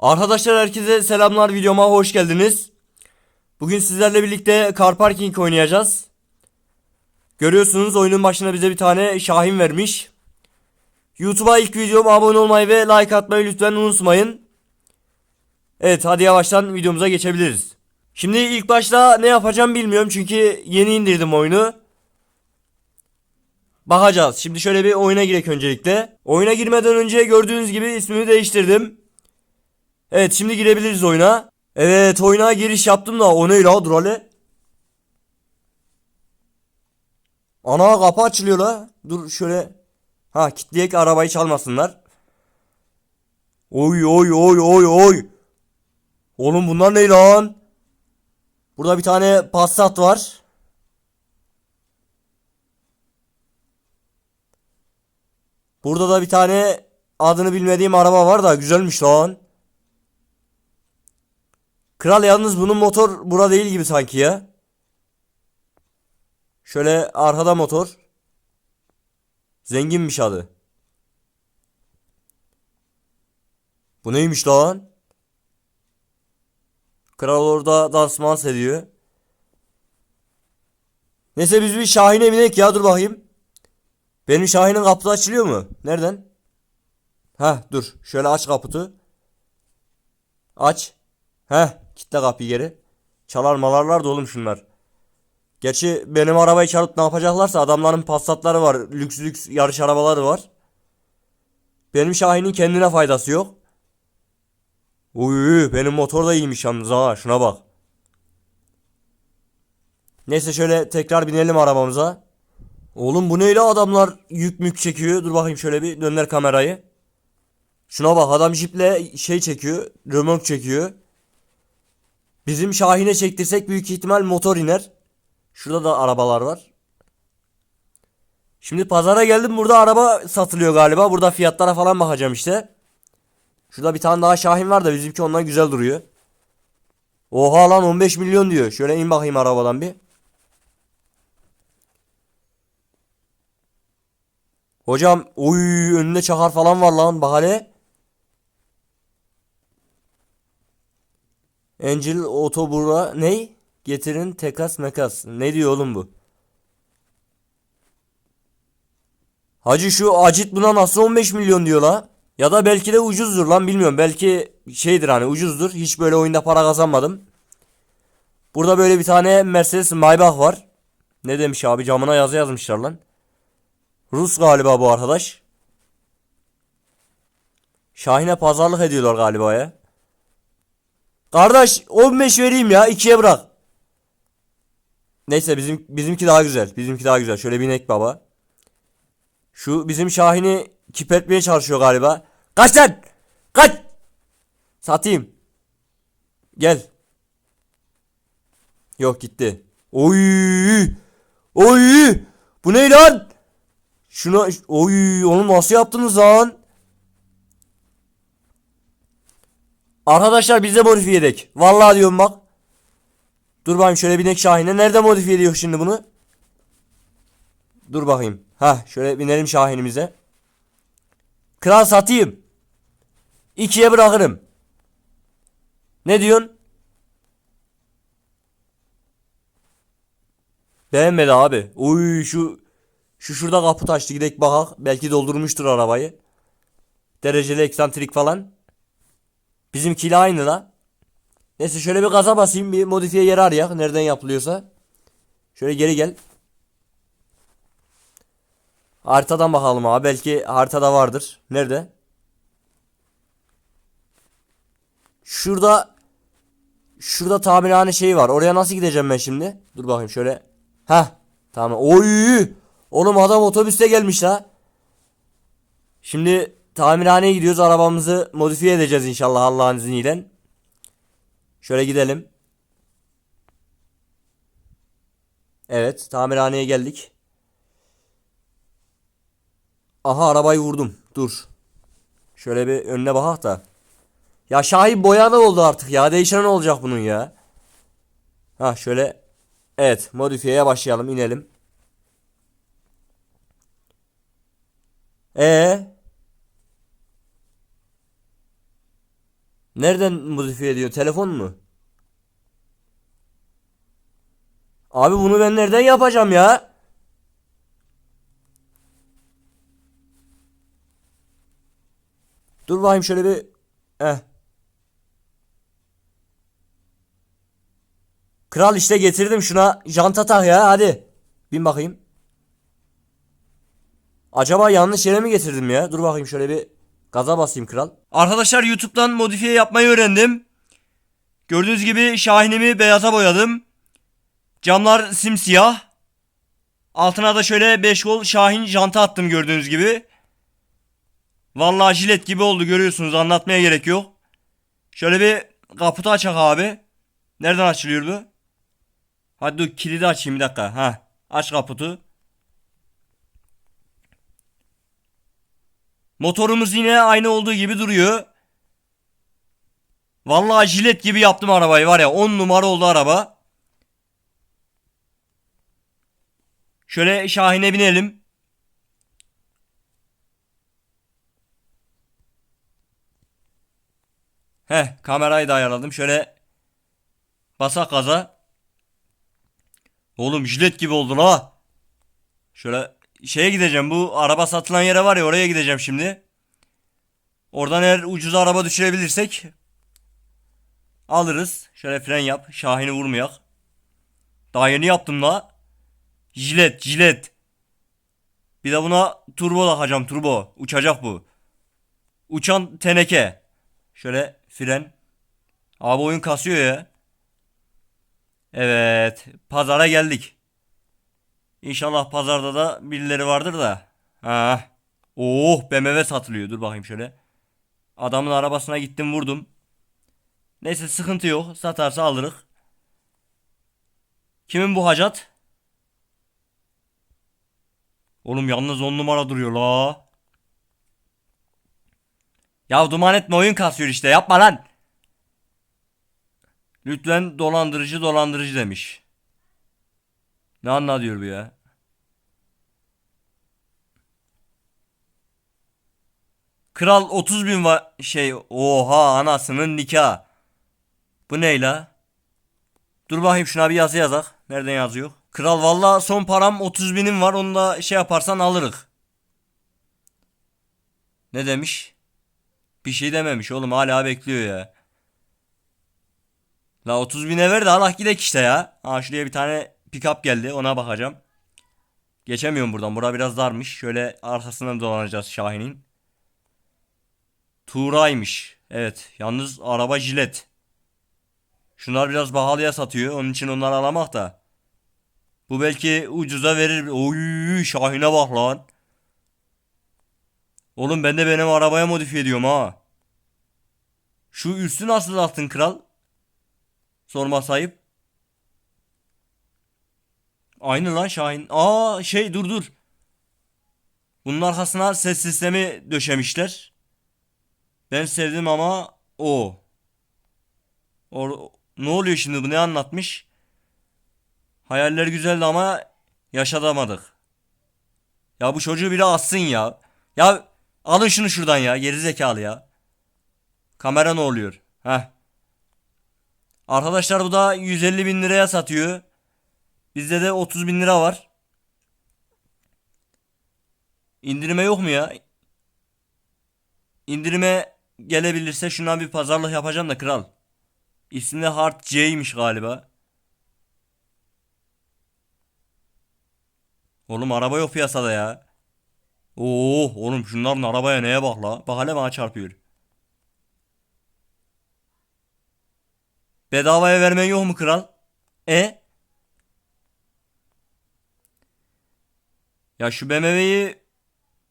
Arkadaşlar herkese selamlar videoma hoş geldiniz. Bugün sizlerle birlikte Car Parking oynayacağız. Görüyorsunuz oyunun başına bize bir tane Şahin vermiş. YouTube'a ilk videoma abone olmayı ve like atmayı lütfen unutmayın. Evet hadi yavaştan videomuza geçebiliriz. Şimdi ilk başta ne yapacağım bilmiyorum çünkü yeni indirdim oyunu. Bakacağız. Şimdi şöyle bir oyuna girek öncelikle. Oyuna girmeden önce gördüğünüz gibi ismimi değiştirdim. Evet şimdi girebiliriz oyuna. Evet oyuna giriş yaptım da o ne la dur hele. Ana kapı açılıyor la. Dur şöyle. Ha kitleyek arabayı çalmasınlar. Oy oy oy oy oy. Oğlum bunlar ne lan? Burada bir tane Passat var. Burada da bir tane adını bilmediğim araba var da güzelmiş lan. Kral yalnız bunun motor bura değil gibi sanki ya. Şöyle arkada motor. Zenginmiş adı. Bu neymiş lan? Kral orada dans mans ediyor. Neyse biz bir Şahin'e binek ya dur bakayım. Benim Şahin'in kaputu açılıyor mu? Nereden? Ha dur şöyle aç kaputu. Aç. Heh kitle kapıyı geri. Çalar malarlar da oğlum şunlar. Gerçi benim arabayı çalıp ne yapacaklarsa adamların Passat'ları var. Lüks lüks yarış arabaları var. Benim Şahin'in kendine faydası yok. Uy benim motor da iyiymiş yalnız ha şuna bak. Neyse şöyle tekrar binelim arabamıza. Oğlum bu neyle adamlar yük mük çekiyor. Dur bakayım şöyle bir dönder kamerayı. Şuna bak adam jiple şey çekiyor. Römork çekiyor. Bizim Şahin'e çektirsek büyük ihtimal motor iner. Şurada da arabalar var. Şimdi pazara geldim. Burada araba satılıyor galiba. Burada fiyatlara falan bakacağım işte. Şurada bir tane daha Şahin var da bizimki ondan güzel duruyor. Oha lan 15 milyon diyor. Şöyle in bakayım arabadan bir. Hocam oy önünde çakar falan var lan bak Angel otobura ney? Getirin tekas mekas. Ne diyor oğlum bu? Hacı şu acit buna nasıl 15 milyon diyor la? Ya da belki de ucuzdur lan bilmiyorum. Belki şeydir hani ucuzdur. Hiç böyle oyunda para kazanmadım. Burada böyle bir tane Mercedes Maybach var. Ne demiş abi camına yazı yazmışlar lan. Rus galiba bu arkadaş. Şahin'e pazarlık ediyorlar galiba ya. Kardeş 15 vereyim ya ikiye bırak. Neyse bizim bizimki daha güzel. Bizimki daha güzel. Şöyle binek baba. Şu bizim Şahin'i kipetmeye çalışıyor galiba. Kaç lan! Kaç! Satayım. Gel. Yok gitti. Oy! Oy! Bu ne lan? Şuna oy onu nasıl yaptınız lan? Arkadaşlar biz de modifiye edek. Vallahi diyorum bak. Dur bakayım şöyle binek Şahin'e. Nerede modifiye ediyor şimdi bunu? Dur bakayım. Ha şöyle binelim Şahin'imize. Kral satayım. İkiye bırakırım. Ne diyorsun? Beğenmedi abi. Uy şu şu şurada kaput açtı gidek bakak. Belki doldurmuştur arabayı. Dereceli eksantrik falan. Bizimkiyle aynı la. Neyse şöyle bir gaza basayım bir modifiye yeri arayak. Nereden yapılıyorsa. Şöyle geri gel. Haritadan bakalım abi. Belki haritada vardır. Nerede? Şurada Şurada tamirhane şeyi var. Oraya nasıl gideceğim ben şimdi? Dur bakayım şöyle. Heh. Tamam. Oy! Oğlum adam otobüste gelmiş la. Şimdi tamirhaneye gidiyoruz. Arabamızı modifiye edeceğiz inşallah Allah'ın izniyle. Şöyle gidelim. Evet, tamirhaneye geldik. Aha arabayı vurdum. Dur. Şöyle bir önüne bakak da. Ya Şahin boyalı oldu artık ya. Değişen olacak bunun ya. Ha şöyle. Evet modifiyeye başlayalım inelim. E Nereden modifiye ediyor? Telefon mu? Abi bunu ben nereden yapacağım ya? Dur bakayım şöyle bir. Eh. Kral işte getirdim şuna janta tak ya hadi. Bin bakayım. Acaba yanlış yere mi getirdim ya? Dur bakayım şöyle bir gaza basayım kral. Arkadaşlar YouTube'dan modifiye yapmayı öğrendim. Gördüğünüz gibi Şahin'imi beyaza boyadım. Camlar simsiyah. Altına da şöyle 5 kol Şahin janta attım gördüğünüz gibi. Vallahi jilet gibi oldu görüyorsunuz anlatmaya gerek yok. Şöyle bir kaputu açak abi. Nereden açılıyor bu? Hadi dur kilidi açayım bir dakika. Ha, aç kaputu. Motorumuz yine aynı olduğu gibi duruyor. Vallahi jilet gibi yaptım arabayı var ya 10 numara oldu araba. Şöyle Şahin'e binelim. Heh kamerayı da ayarladım. Şöyle basak gaza. Oğlum jilet gibi oldun ha. Şöyle şeye gideceğim. Bu araba satılan yere var ya oraya gideceğim şimdi. Oradan eğer ucuz araba düşürebilirsek alırız. Şöyle fren yap. Şahin'i vurmayak. Daha yeni yaptım la. Jilet jilet. Bir de buna turbo takacağım turbo. Uçacak bu. Uçan teneke. Şöyle fren. Abi oyun kasıyor ya. Evet. Pazara geldik. İnşallah pazarda da birileri vardır da. Ha. Oh BMW satılıyor. Dur bakayım şöyle. Adamın arabasına gittim vurdum. Neyse sıkıntı yok. Satarsa alırız. Kimin bu hacat? Oğlum yalnız on numara duruyor la. Ya duman etme oyun kasıyor işte yapma lan. Lütfen dolandırıcı dolandırıcı demiş. Ne anla diyor bu ya? Kral 30 bin var şey oha anasının nikah. Bu ne la? Dur bakayım şuna bir yazı yazak. Nereden yazıyor? Kral valla son param 30 binim var onu da şey yaparsan alırız. Ne demiş? Bir şey dememiş oğlum hala bekliyor ya. La 30 bine ver de Allah gidek işte ya. Aa şuraya bir tane pick-up geldi ona bakacağım. Geçemiyorum buradan. Bura biraz darmış. Şöyle arkasından dolanacağız Şahin'in. Tuğra'ymış. Evet. Yalnız araba jilet. Şunlar biraz pahalıya satıyor. Onun için onları alamak da. Bu belki ucuza verir. Oy Şahin'e bak lan. Oğlum ben de benim arabaya modifiye ediyorum ha. Şu üstü nasıl attın kral? Sorma sahip. Aynı lan Şahin. Aa şey dur dur. Bunun arkasına ses sistemi döşemişler. Ben sevdim ama o. o ne oluyor şimdi bu ne anlatmış? Hayaller güzeldi ama yaşatamadık. Ya bu çocuğu biri assın ya. Ya alın şunu şuradan ya geri zekalı ya. Kamera ne oluyor? Heh. Arkadaşlar bu da 150 bin liraya satıyor. Bizde de 30 bin lira var. İndirime yok mu ya? İndirime gelebilirse şundan bir pazarlık yapacağım da kral. İsmi Hard J'ymiş galiba. Oğlum araba yok piyasada ya. Oo oğlum şunların arabaya neye bak la. Bak hele bana çarpıyor. Bedavaya vermen yok mu kral? E? Ya şu BMW'yi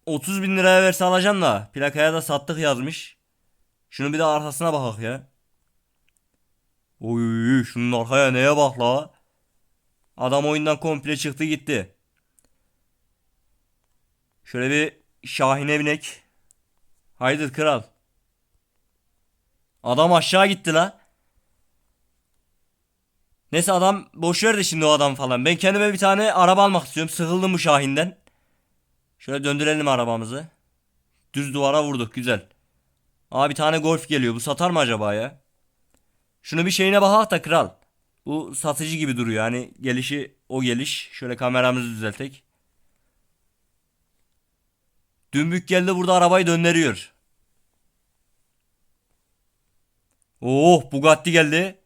30 bin liraya verse alacağım da plakaya da sattık yazmış. Şunu bir de arkasına bakak ya. Oy şunun arkaya neye bak la. Adam oyundan komple çıktı gitti. Şöyle bir Şahin'e binek. Haydi kral. Adam aşağı gitti la. Neyse adam boş ver de şimdi o adam falan. Ben kendime bir tane araba almak istiyorum. Sıkıldım bu Şahin'den. Şöyle döndürelim arabamızı. Düz duvara vurduk güzel. Aa bir tane golf geliyor. Bu satar mı acaba ya? Şunu bir şeyine bakak da kral. Bu satıcı gibi duruyor. Hani gelişi o geliş. Şöyle kameramızı düzeltek. Dümbük geldi burada arabayı döndürüyor. Oh Bugatti geldi.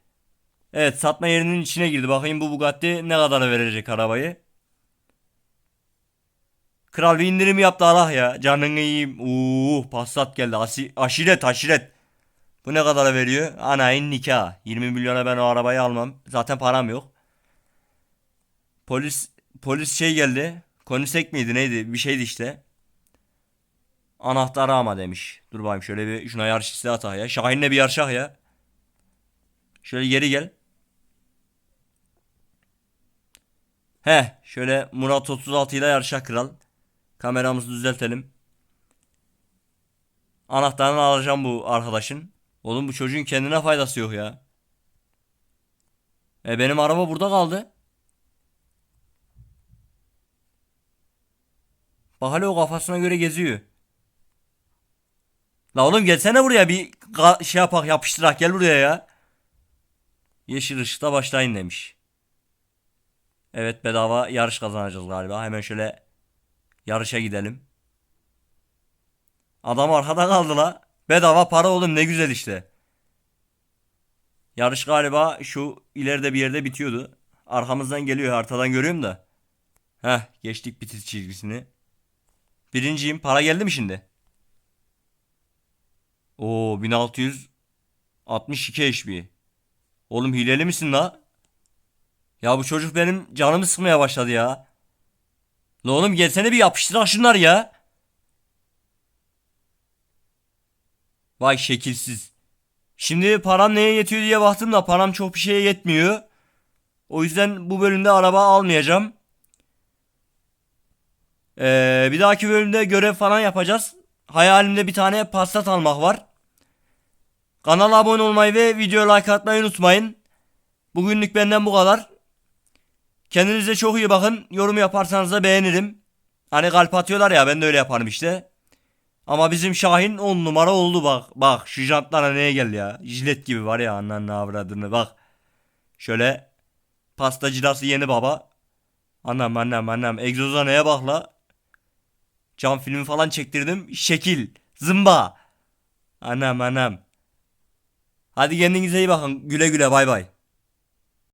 Evet satma yerinin içine girdi. Bakayım bu Bugatti ne kadara verecek arabayı. Kral bir indirim yaptı Allah ya. Canını yiyeyim. Uuu Passat geldi. Asi, aşiret aşiret. Bu ne kadara veriyor? Anayın nikah. 20 milyona ben o arabayı almam. Zaten param yok. Polis polis şey geldi. Konisek miydi neydi? Bir şeydi işte. Anahtarı ama demiş. Dur bakayım şöyle bir şuna yarış isteği atak ya. Şahin'le bir yarışak ya. Şöyle geri gel. He, şöyle Murat 36 ile yarışa kral. Kameramızı düzeltelim. Anahtarını alacağım bu arkadaşın. Oğlum bu çocuğun kendine faydası yok ya. E benim araba burada kaldı. Bak hala o kafasına göre geziyor. La oğlum gelsene buraya bir şey yapak yapıştırak gel buraya ya. Yeşil ışıkta başlayın demiş. Evet bedava yarış kazanacağız galiba. Hemen şöyle yarışa gidelim. Adam arkada kaldı la. Bedava para oğlum ne güzel işte. Yarış galiba şu ileride bir yerde bitiyordu. Arkamızdan geliyor haritadan görüyorum da. Heh geçtik bitiş çizgisini. Birinciyim. Para geldi mi şimdi? Oo 1662 HP. Oğlum hileli misin la? Ya bu çocuk benim canımı sıkmaya başladı ya. La oğlum gelsene bir yapıştırak şunlar ya. Vay şekilsiz. Şimdi param neye yetiyor diye baktım da param çok bir şeye yetmiyor. O yüzden bu bölümde araba almayacağım. Ee, bir dahaki bölümde görev falan yapacağız. Hayalimde bir tane Passat almak var. Kanala abone olmayı ve video like atmayı unutmayın. Bugünlük benden bu kadar. Kendinize çok iyi bakın. Yorum yaparsanız da beğenirim. Hani kalp atıyorlar ya ben de öyle yaparım işte. Ama bizim Şahin 10 numara oldu bak. Bak şu jantlara neye geldi ya. Jilet gibi var ya annen avradını bak. Şöyle pasta cilası yeni baba. Anam anam anam egzoza neye bak. Cam filmi falan çektirdim. Şekil. Zımba. Anam anam. Hadi kendinize iyi bakın. Güle güle bay bay.